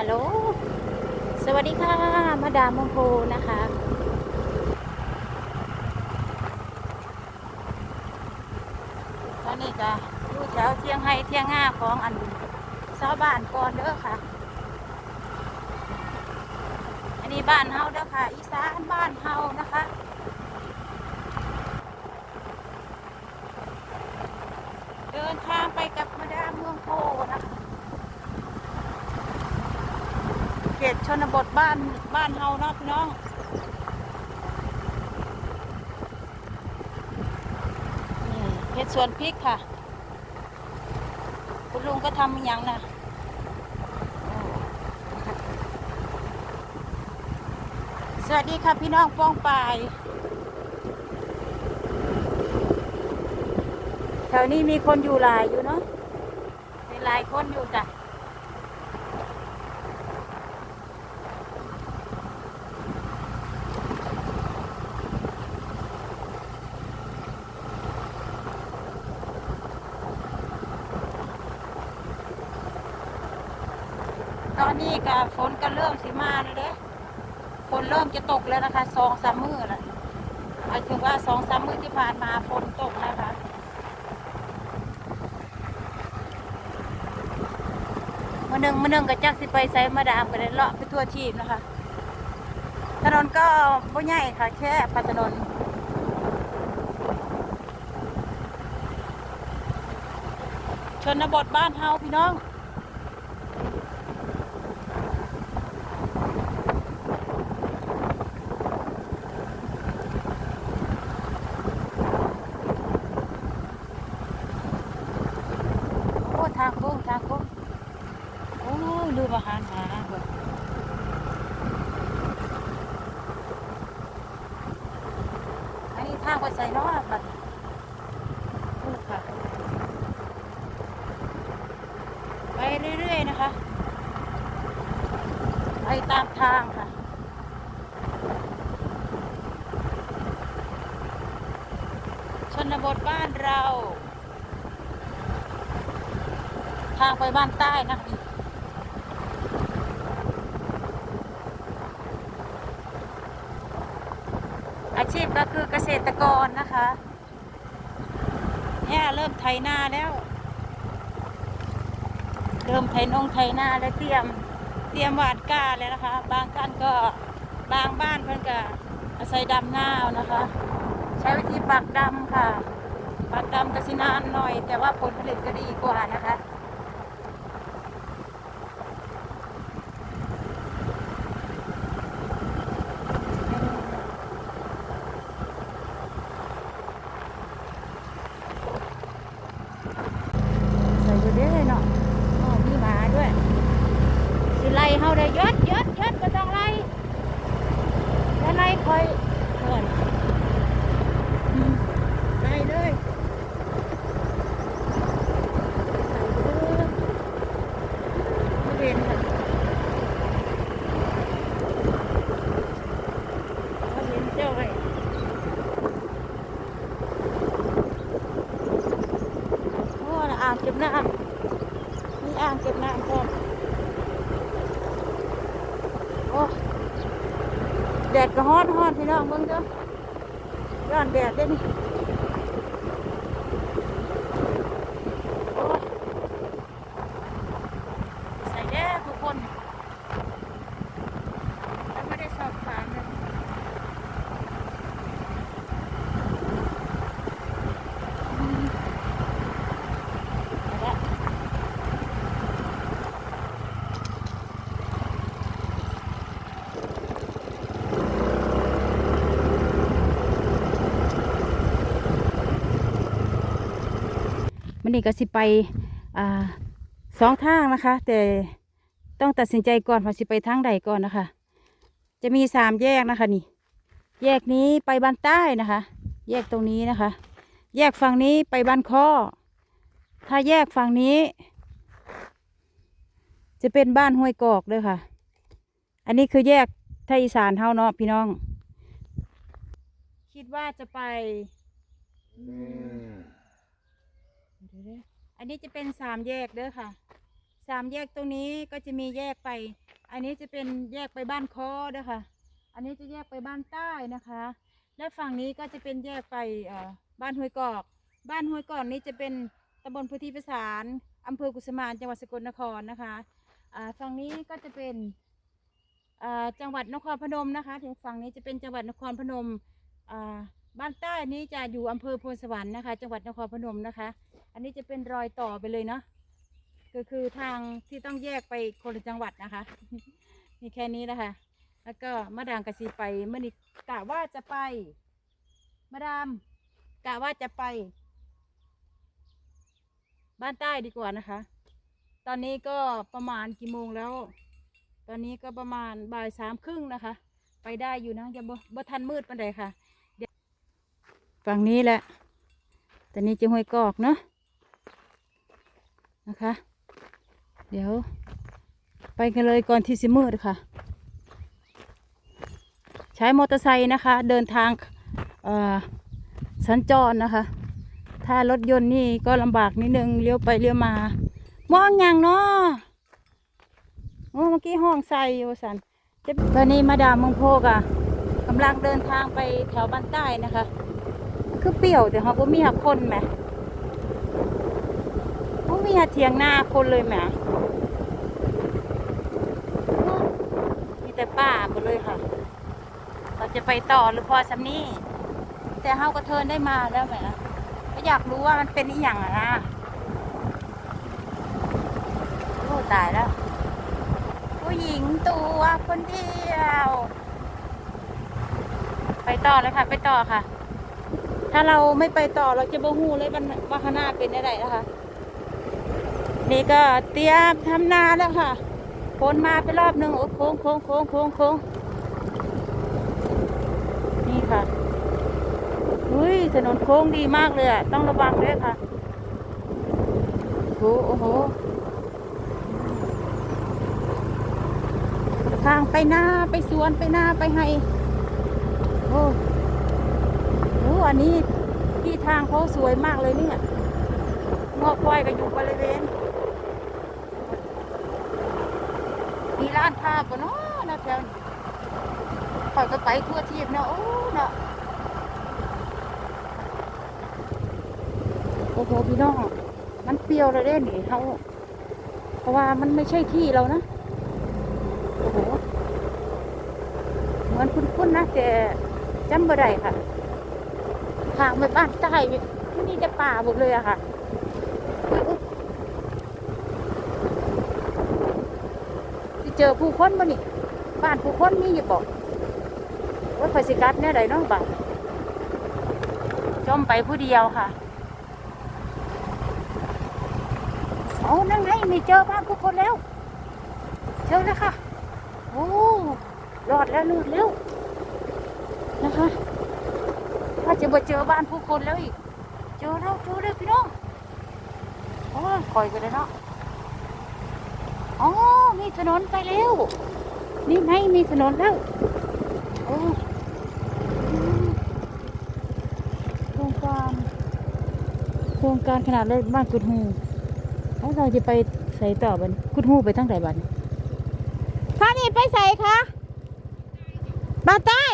ฮัลโหล สวัสดีค่ะ มาดามมงโพนะคะ ตอนนี้ก็อยู่แถวเที่ยงไฮเที่ยงง่าของอันชาวบ้านก่อนเด้อค่ะ อันนี้บ้านเฮาเด้อค่ะ อีสานบ้านเฮานะคะ เดินทางไปกับมาดามเมืองโพนะคะ เขตชนบทบ้านบ้านเฮาเนาะพี่น้องนี่เห็ดสวนพริกค่ะ คุณลุงก็ทำอย่างนะโอ้นะคะสวัสดีค่ะพี่น้องป้องปาย แถวนี้มีคนอยู่หลายอยู่เนาะมีหลายคนอยู่จ้ะ นี้ก็ฝนก็เริ่มสิมาแล้วเด้ฝนเริ่มจะตกแล้วนะคะสองสามมือแล้วหมายถึงว่าสองสามมือที่ผ่านมาฝนตกนะคะมือหนึ่งมือหนึ่งก็จักสิไปไซมาดามก็ได้เลาะไปทั่วทีมนะคะ ถนนก็ไม่ใหญ่ค่ะแค่พัถนนชนบทบ้านเฮาพี่น้อง โอ้ ทางโค้งทางโค้งโอ้ยลืมอาหารหาเบิดอันนี้ทางไปใส่เนาะบัดพูดค่ะ ไปเรื่อยๆนะคะ ไปตามทางค่ะชนบทบ้านเรา ทางไปบ้านใต้นะอาชีพก็คือเกษตรกรนะคะเนี่ยเริ่มไถนาแล้ว เริ่มไถนงไถนาแล้วเตรียมเตรียมหวานก้าแล้วนะคะ บางท่านก็บางบ้านเพิ่นก็อาศัยดำหน้านะคะ ใช้วิธีปักดำค่ะปักดำก็สินานหน่อย แต่ว่าผลผลิตก็ดีกว่านะคะ ใส่อยู่เด้อเนาะอ๋อมีหมาด้วย สิไล่เฮาได้ยศยศยศก็ต้องไล่แล้วไล่ ค่อยเพื่อนไล่เลยใส่เด้อไม่เห็นค่ะไม่เห็นเจ้าไอ้โอ้น่ะอ่างเก็บน้ำมีอ่างเก็บน้ำพร้อม โอ้แดดก็ฮ้อนฮ้อนพี่น้องเบิ่งเด้อร้อนแดดเด้อนี่โอ้ยใส่แด้ทุกคนแล้วไม่ได้สอบถามเลยอืมเอาละ มันนี่ก็สิไปอ่าสองทางนะคะ แต่ต้องตัดสินใจก่อนว่าสิไปทางใดก่อนนะคะ จะมีสามแยกนะคะนี่ แยกนี้ไปบ้านใต้นะคะ แยกตรงนี้นะคะ แยกฝั่งนี้ไปบ้านข้อ ถ้าแยกฝั่งนี้ จะเป็นบ้านห้วยกอกเลยค่ะ อันนี้คือแยกไทยอีสานเท่าเนาะพี่น้อง คิดว่าจะไปเดี๋ยวๆ อันนี้จะเป็นสามแยกเด้อค่ะสามแยกตรงนี้ก็จะมีแยกไป อันนี้จะเป็นแยกไปบ้านคอนะคะอันนี้จะแยกไปบ้านใต้นะคะ และฝั่งนี้ก็จะเป็นแยกไปบ้านห้วยกอก บ้านห้วยกอกนี้จะเป็นตำบลพุทธิประสานอำเภอกุสมานจังหวัดสกลนครนะคะอ่าฝั่งนี้ก็จะเป็นอ่าจังหวัดนครพนมนะคะ ถึงฝั่งนี้จะเป็นจังหวัดนครพนมอ่าบ้านใต้นี้จะอยู่อำเภอโพนสวรรค์นะคะ จังหวัดนครพนมนะคะ อันนี้จะเป็นรอยต่อไปเลยเนาะก็คือทางที่ต้องแยกไปคนละจังหวัดนะคะ มีแค่นี้นะคะ แล้วก็มาดามกะสีไปเมื่อนี้กะว่าจะไป มาดามกะว่าจะไป บ้านใต้ดีกว่านะคะ ตอนนี้ก็ประมาณกี่โมงแล้ว ตอนนี้ก็ประมาณบ่ายสามครึ่งนะคะ ไปได้อยู่นะยังบ่บทันมืดปานใดค่ะฝั่งนี้แหละ ตอนนี้จะห้วยกอกเนาะ นะคะ เดี๋ยว ไปกันเลยก่อนที่สิมืดค่ะ ใช้มอเตอร์ไซค์นะคะ เดินทางสัญจรนะคะ ถ้ารถยนต์นี่ก็ลำบากนิดนึงเลี้ยวไปเลี้ยวมามองอย่างเนาะโอ้เมื่อกี้ห้องใส่โอสันตอนนี้มาดามเมืองโพกอะกำลังเดินทางไปแถวบ้านใต้นะคะ คือเปรี้ยวแต่เขาก็มีหาคนแหม เขามีหาเทียงหน้าคนเลยแหมมีแต่ป่าหมดเลยค่ะ เราจะไปต่อหรือพอสำนี้ แต่เฮาก็เทินได้มาแล้วแหมก็อยากรู้ว่ามันเป็นอีหยังอะนะโอ้ตายแล้ว ผู้หญิงตัวคนเดียว ไปต่อเลยค่ะ ไปต่อค่ะ ถ้าเราไม่ไปต่อเราจะบ่ฮู้เลยว่าว่าข้างหน้าเป็นอะไรนะคะ นี่ก็เตรียมทำนาแล้วค่ะฝนมาไปรอบหนึ่งโอ้โค้งโค้งโค้งโค้งโค้งนี่ค่ะอุ้ยถนนโค้งดีมากเลยอะต้องระวังด้วยค่ะโอ้โหโอ้โหทางไปหน้าไปสวนไปหน้าไปให้โอ้โหอันนี้ที่ทางเขาสวยมากเลยเนี่ยงอกควายก็อยู่บริเวณ มีร้านค้าปะเนาะนะแถวนี้ข่อยก็ไปทั่วทีบเนาะโอ้เนาะโอ้โหพี่น้องมันเปรี้ยวเลยเด้หนิเขาเพราะว่ามันไม่ใช่ที่เรานะโอ้โหเหมือนคุ้นๆนะแต่จำบ่ได้ค่ะทางไปบ้านใต้ที่นี่จะป่าหมดเลยอะค่ะอุ๊ยอุ๊ยสิ เจอผู้คนบ่นี่บ้านผู้คนมีอยู่บอกว่าคอยสิกัดเนี่ยใดเนาะบัดจมไปผู้เดียวค่ะเอานั่งไงมีเจอบ้านทุกคนแล้ว เจอแล้วค่ะโอ้รอดแล้วลืดแล้วนะคะถ้าจะมาเจอบ้านผู้คนแล้วอีก เจอแล้วเจอแล้วพี่น้องโอ้ยคอยกันเลยเนาะ อ๋อ มีถนนไปแล้ว นี่ไงมีถนนแล้ว โอ้โครงการโครงการขนาดเล็กบ้านกุดหูแล้วเราจะไปใส่ต่อบันกุดหูไปทั้งไหนบันพานี่ไปใส่คะบ้านใต้